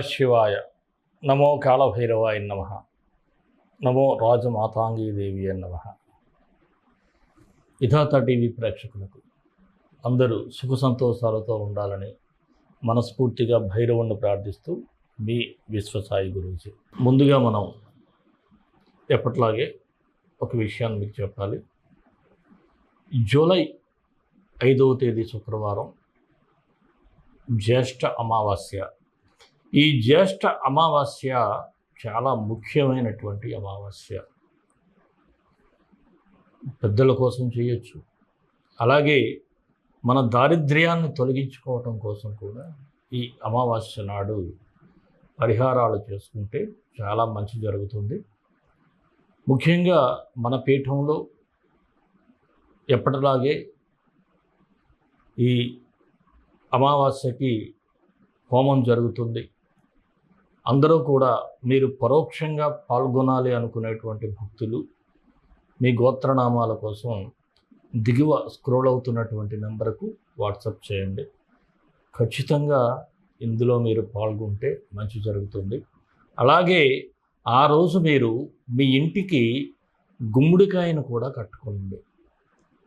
శివాయ. నమో కాళభైరవాయ నమ. నమో రాజమాతాంగీదేవి నమ. ఇథాత టీవీ ప్రేక్షకులకు అందరూ సుఖ సంతోషాలతో ఉండాలని మనస్ఫూర్తిగా భైరవుణ్ణి ప్రార్థిస్తూ మీ విశ్వసాయి గురించి ముందుగా మనం ఎప్పట్లాగే ఒక విషయాన్ని మీకు చెప్పాలి. జూలై ఐదవ తేదీ శుక్రవారం జ్యేష్ఠ అమావాస్య ఈ జ్యేష్ఠ అమావాస్య చాలా ముఖ్యమైనటువంటి అమావాస్య. పెద్దల కోసం చేయొచ్చు. అలాగే మన దారిద్ర్యాన్ని తొలగించుకోవటం కోసం కూడా ఈ అమావాస్య నాడు పరిహారాలు చేసుకుంటే చాలా మంచి జరుగుతుంది. ముఖ్యంగా మన పీఠంలో ఎప్పటిలాగే ఈ అమావాస్యకి హోమం జరుగుతుంది. అందరూ కూడా మీరు పరోక్షంగా పాల్గొనాలి అనుకునేటువంటి భక్తులు మీ గోత్రనామాల కోసం దిగువ స్క్రోల్ అవుతున్నటువంటి నెంబర్కు వాట్సప్ చేయండి. ఖచ్చితంగా ఇందులో మీరు పాల్గొంటే మంచి జరుగుతుంది. అలాగే ఆ రోజు మీరు మీ ఇంటికి గుమ్మడికాయను కూడా కట్టుకోండి.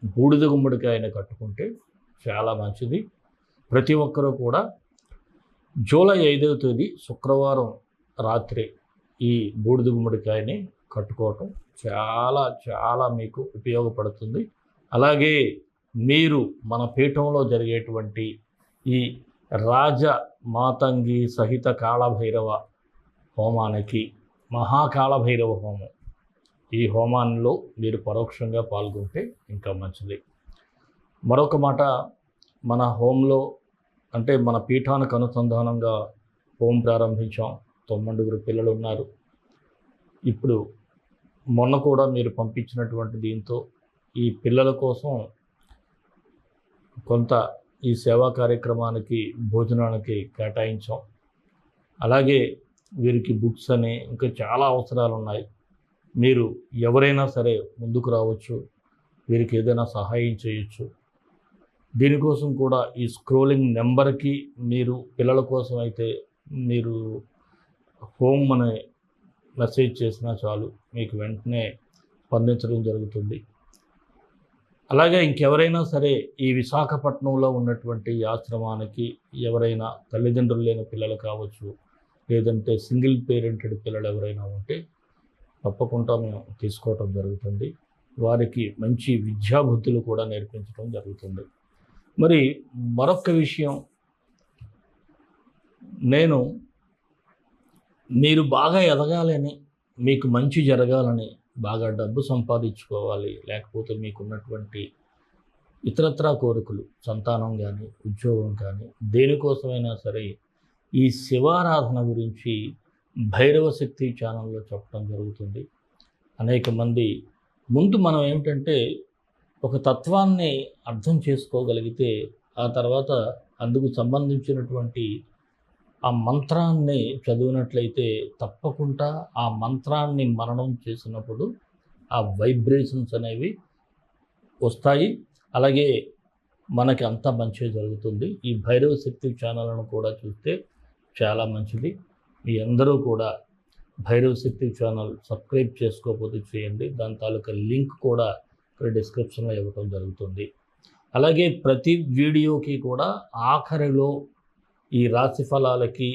బూడిద గుమ్మడికాయను కట్టుకుంటే చాలా మంచిది. ప్రతి ఒక్కరూ కూడా జూలై ఐదవ తేదీ శుక్రవారం రాత్రి ఈ బూడిద గుమ్మడికాయని కట్టుకోవటం చాలా చాలా మీకు ఉపయోగపడుతుంది. అలాగే మీరు మన పీఠంలో జరిగేటువంటి ఈ రాజ మాతంగి సహిత కాళభైరవ హోమానికి మహాకాళభైరవ హోమం. ఈ హోమాల్లో మీరు పరోక్షంగా పాల్గొంటే ఇంకా మంచిది. మరొక మాట మన హోంలో అంటే మన పీఠానికి అనుసంధానంగా హోం ప్రారంభించాం. తొమ్మిదిగురు పిల్లలు ఉన్నారు. ఇప్పుడు మొన్న కూడా మీరు పంపించినటువంటి దీంతో ఈ పిల్లల కోసం కొంత ఈ సేవా కార్యక్రమానికి భోజనానికి కేటాయించాం. అలాగే వీరికి బుక్స్ అని ఇంకా చాలా అవసరాలు ఉన్నాయి. మీరు ఎవరైనా సరే ముందుకు రావచ్చు. వీరికి ఏదైనా సహాయం చేయొచ్చు. దీనికోసం కూడా ఈ స్క్రోలింగ్ నెంబర్కి మీరు పిల్లల కోసం అయితే మీరు హోమ్ అనే మెసేజ్ చేసినా చాలు మీకు వెంటనే స్పందించడం జరుగుతుంది. అలాగే ఇంకెవరైనా సరే ఈ విశాఖపట్నంలో ఉన్నటువంటి ఆశ్రమానికి ఎవరైనా తల్లిదండ్రులు లేని పిల్లలు కావచ్చు లేదంటే సింగిల్ పేరెంటెడ్ పిల్లలు ఎవరైనా ఉంటే తప్పకుండా మేము తీసుకోవటం జరుగుతుంది. వారికి మంచి విద్యాబుద్ధులు కూడా నేర్పించడం జరుగుతుంది. మరి మరొక విషయం. నేను మీరు బాగా ఎదగాలని మీకు మంచి జరగాలని బాగా డబ్బు సంపాదించుకోవాలి లేకపోతే మీకున్నటువంటి ఇతరత్రా కోరికలు సంతానం కానీ ఉద్యోగం కానీ దేనికోసమైనా సరే ఈ శివారాధన గురించి భైరవ శక్తి ఛానల్లో చెప్పడం జరుగుతుంది. అనేక మంది ముందు మనం ఏమిటంటే ఒక తత్వాన్ని అర్థం చేసుకోగలిగితే ఆ తర్వాత అందుకు సంబంధించినటువంటి ఆ మంత్రాన్ని చదివినట్లయితే తప్పకుండా ఆ మంత్రాన్ని మరణం చేసినప్పుడు ఆ వైబ్రేషన్స్ అనేవి వస్తాయి. అలాగే మనకి అంతా మంచిగా జరుగుతుంది. ఈ భైరవ శక్తి ఛానల్ను కూడా చూస్తే చాలా మంచిది. మీ అందరూ కూడా భైరవ శక్తి ఛానల్ సబ్స్క్రైబ్ చేసుకోకపోతే చేయండి. దాని తాలూకా లింక్ కూడా ఇక్కడ డిస్క్రిప్షన్లో ఇవ్వటం జరుగుతుంది. అలాగే ప్రతి వీడియోకి కూడా ఆఖరిలో ఈ రాశి ఫలాలకి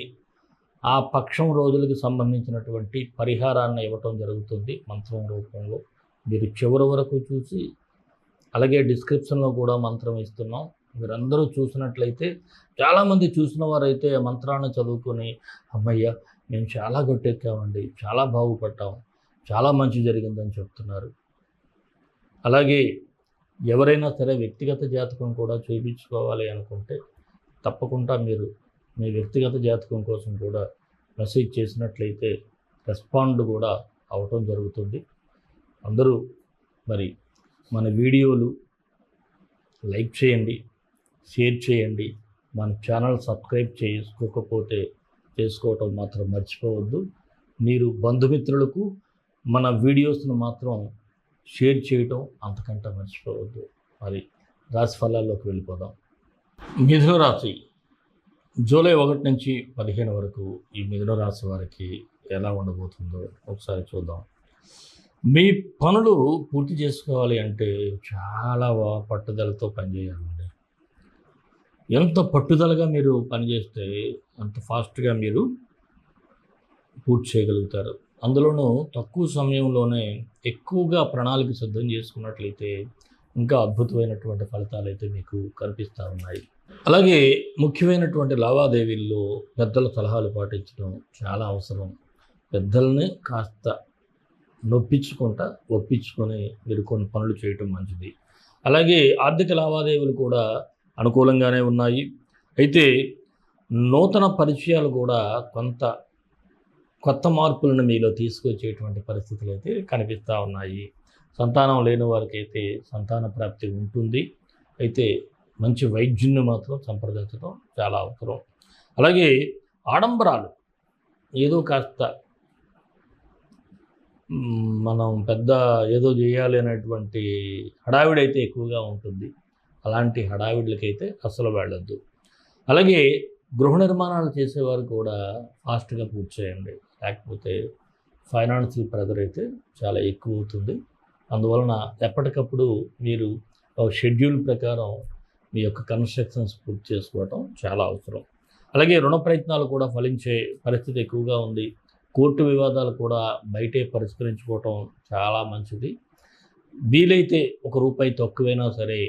ఆ పక్షం రోజులకి సంబంధించినటువంటి పరిహారాన్ని ఇవ్వటం జరుగుతుంది మంత్రం రూపంలో. మీరు చివరి వరకు చూసి అలాగే డిస్క్రిప్షన్లో కూడా మంత్రం ఇస్తున్నాం. మీరందరూ చూసినట్లయితే చాలామంది చూసిన వారైతే మంత్రాన్ని చదువుకొని అమ్మయ్య మేము చాలా గట్టెక్కామండి చాలా బాగుపడ్డాం చాలా మంచి జరిగిందని చెప్తున్నారు. అలాగే ఎవరైనా సరే వ్యక్తిగత జాతకం కూడా చూపించుకోవాలి అనుకుంటే తప్పకుండా మీరు మీ వ్యక్తిగత జాతకం కోసం కూడా మెసేజ్ చేసినట్లయితే రెస్పాండ్ కూడా అవటం జరుగుతుంది. అందరూ మరి మన వీడియోలు లైక్ చేయండి షేర్ చేయండి. మన ఛానల్ సబ్స్క్రైబ్ చేసుకోకపోతే చేసుకోవటం మాత్రం మర్చిపోవద్దు. మీరు బంధుమిత్రులకు మన వీడియోస్ను మాత్రం షేర్ చేయటం అంతకంటే మర్చిపోవద్దు మరి రాశి ఫలాల్లోకి వెళ్ళిపోదాం. మిథున రాశి జూలై ఒకటి నుంచి పదిహేను వరకు ఈ మిథున రాశి వారికి ఎలా ఉండబోతుందో ఒకసారి చూద్దాం. మీ పనులు పూర్తి చేసుకోవాలి అంటే చాలా పట్టుదలతో పనిచేయాలండి. ఎంత పట్టుదలగా మీరు పనిచేస్తే అంత ఫాస్ట్గా మీరు పూర్తి చేయగలుగుతారు. అందులోనూ తక్కువ సమయంలోనే ఎక్కువగా ప్రణాళిక సిద్ధం చేసుకున్నట్లయితే ఇంకా అద్భుతమైనటువంటి ఫలితాలు అయితే మీకు కనిపిస్తూ ఉన్నాయి. అలాగే ముఖ్యమైనటువంటి లావాదేవీల్లో పెద్దల సలహాలు పాటించడం చాలా అవసరం. పెద్దల్ని కాస్త నొప్పించుకుంటా ఒప్పించుకొని మీరు కొన్ని పనులు చేయటం మంచిది. అలాగే ఆర్థిక లావాదేవీలు కూడా అనుకూలంగానే ఉన్నాయి. అయితే నూతన పరిచయాలు కూడా కొంత కొత్త మార్పులను మీలో తీసుకొచ్చేటువంటి పరిస్థితులు అయితే కనిపిస్తూ ఉన్నాయి. సంతానం లేని వారికి అయితే సంతాన ప్రాప్తి ఉంటుంది. అయితే మంచి వైద్యుని మాత్రం సంప్రదించడం చాలా అవసరం. అలాగే ఆడంబరాలు ఏదో కాస్త మనం పెద్ద ఏదో చేయాలి అనేటువంటి హడావిడి అయితే ఎక్కువగా ఉంటుంది. అలాంటి హడావిడులకైతే అసలు వెళ్ళొద్దు. అలాగే గృహ నిర్మాణాలు చేసేవారు కూడా ఫాస్ట్గా పూర్తి చేయండి. లేకపోతే ఫైనాన్షియల్ ప్రెజర్ అయితే చాలా ఎక్కువ అవుతుంది అందువలన ఎప్పటికప్పుడు మీరు షెడ్యూల్ ప్రకారం మీ యొక్క కన్స్ట్రక్షన్స్ పూర్తి చేసుకోవటం చాలా అవసరం. అలాగే రుణ ప్రయత్నాలు కూడా ఫలించే పరిస్థితి ఎక్కువగా ఉంది. కోర్టు వివాదాలు కూడా బయటే పరిష్కరించుకోవటం చాలా మంచిది. వీలైతే ఒక రూపాయి తక్కువైనా సరే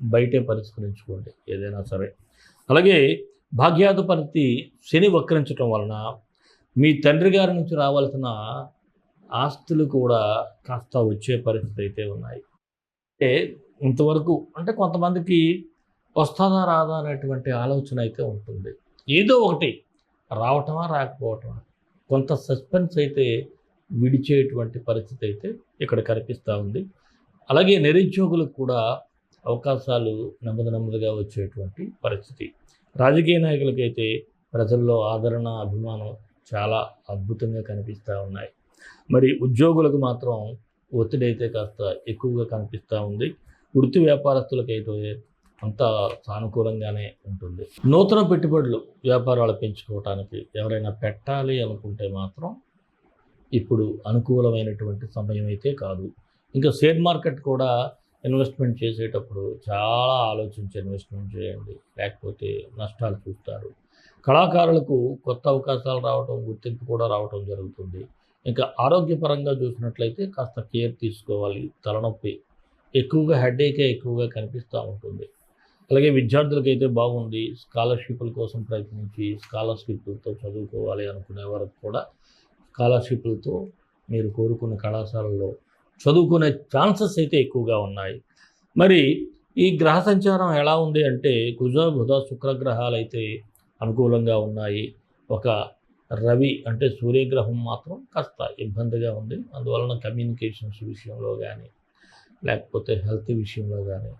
బయటే పరిష్కరించుకోండి ఏదైనా సరే. అలాగే భాగ్యాధిపతి శని వక్రించటం వలన మీ తండ్రి గారి నుంచి రావాల్సిన ఆస్తులు కూడా కాస్త వచ్చే పరిస్థితి అయితే ఉన్నాయి. అంటే ఇంతవరకు అంటే కొంతమందికి వస్తుందా రాదా అనేటువంటి ఆలోచన అయితే ఉంటుంది. ఏదో ఒకటి రావటమా రాకపోవటమా కొంత సస్పెన్స్ అయితే విడిచేటువంటి పరిస్థితి అయితే ఇక్కడ కనిపిస్తూ ఉంది. అలాగే నిరుద్యోగులకు కూడా అవకాశాలు నెమ్మది నెమ్మదిగా వచ్చేటువంటి పరిస్థితి. రాజకీయ నాయకులకైతే ప్రజల్లో ఆదరణ అభిమానం చాలా అద్భుతంగా కనిపిస్తూ ఉన్నాయి. మరి ఉద్యోగులకు మాత్రం ఒత్తిడి అయితే కాస్త ఎక్కువగా కనిపిస్తూ ఉంది. వృత్తి వ్యాపారస్తులకైతే అంత సానుకూలంగానే ఉంటుంది. నూతన పెట్టుబడులు వ్యాపారాలు పెంచుకోవటానికి ఎవరైనా పెట్టాలి అనుకుంటే మాత్రం ఇప్పుడు అనుకూలమైనటువంటి సమయం అయితే కాదు. ఇంకా షేర్ మార్కెట్ కూడా ఇన్వెస్ట్మెంట్ చేసేటప్పుడు చాలా ఆలోచించి ఇన్వెస్ట్మెంట్ చేయండి. లేకపోతే నష్టాలు చూస్తారు. కళాకారులకు కొత్త అవకాశాలు రావటం గుర్తింపు కూడా రావటం జరుగుతుంది. ఇంకా ఆరోగ్యపరంగా చూసినట్లయితే కాస్త కేర్ తీసుకోవాలి. తలనొప్పి ఎక్కువగా హెడేకే ఎక్కువగా కనిపిస్తూ ఉంటుంది. అలాగే విద్యార్థులకైతే బాగుంది. స్కాలర్షిప్ల కోసం ప్రయత్నించి స్కాలర్షిప్లతో చదువుకోవాలి అనుకునే వరకు కూడా స్కాలర్షిప్లతో మీరు కోరుకున్న కళాశాలలో చదువుకునే ఛాన్సెస్ అయితే ఎక్కువగా ఉన్నాయి. మరి ఈ గ్రహ సంచారం ఎలా ఉంది అంటే కుజ బుధ శుక్ర గ్రహాలు అయితే అనుకూలంగా ఉన్నాయి. ఒక రవి అంటే సూర్యగ్రహం మాత్రం కాస్త ఇబ్బందిగా ఉంది. అందువలన కమ్యూనికేషన్స్ విషయంలో కానీ లేకపోతే హెల్త్ విషయంలో కానీ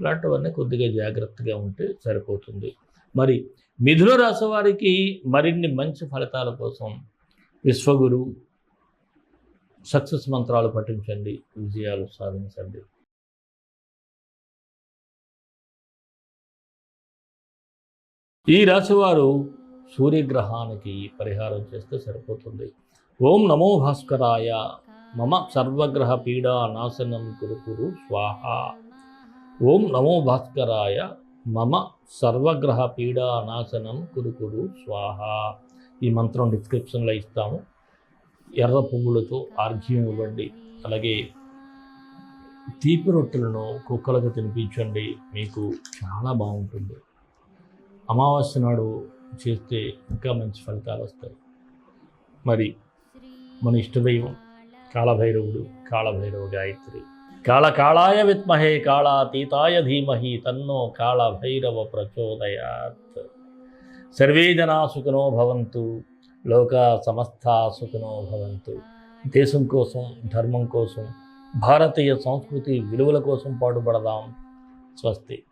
ఇలాంటివన్నీ కొద్దిగా జాగ్రత్తగా ఉంటే సరిపోతుంది. మరి మిథున రాశి వారికి మరిన్ని మంచి ఫలితాల కోసం విశ్వగురు సక్సెస్ మంత్రాలు పఠించండి. విజయాలు సాధించండి. ఈ రాశివారు సూర్యగ్రహానికి పరిహారం చేస్తే సరిపోతుంది. ఓం నమో భాస్కరాయ మమ సర్వగ్రహ పీడా నాశనం కురుకురు స్వాహ. ఓం నమో భాస్కరాయ మమ సర్వగ్రహ పీడా నాశనం కురుకురు స్వాహ. ఈ మంత్రం డిస్క్రిప్షన్లో ఇస్తాము. ఎర్ర పువ్వులతో ఆర్ఘ్యం ఇవ్వండి. అలాగే తీపి రొట్టెలను కుక్కలకు తినిపించండి. మీకు చాలా బాగుంటుంది. అమావాస్య నాడు చేస్తే ఇంకా మంచి ఫలితాలు వస్తాయి. మరి మన ఇష్టదైవం కాళభైరవుడు కాళభైరవ గాయత్రి. కాళకాళాయ విత్మహే కాళాతీతాయ ధీమహి తన్నో కాళభైరవ ప్రచోదయాత్. సర్వే జనా సుఖనో భవంతు లోక సమస్త సుఖనో భవంతు. దేశం కోసం ధర్మం కోసం భారతీయ సంస్కృతి విలువల కోసం పాటుపడదాం. స్వస్తి.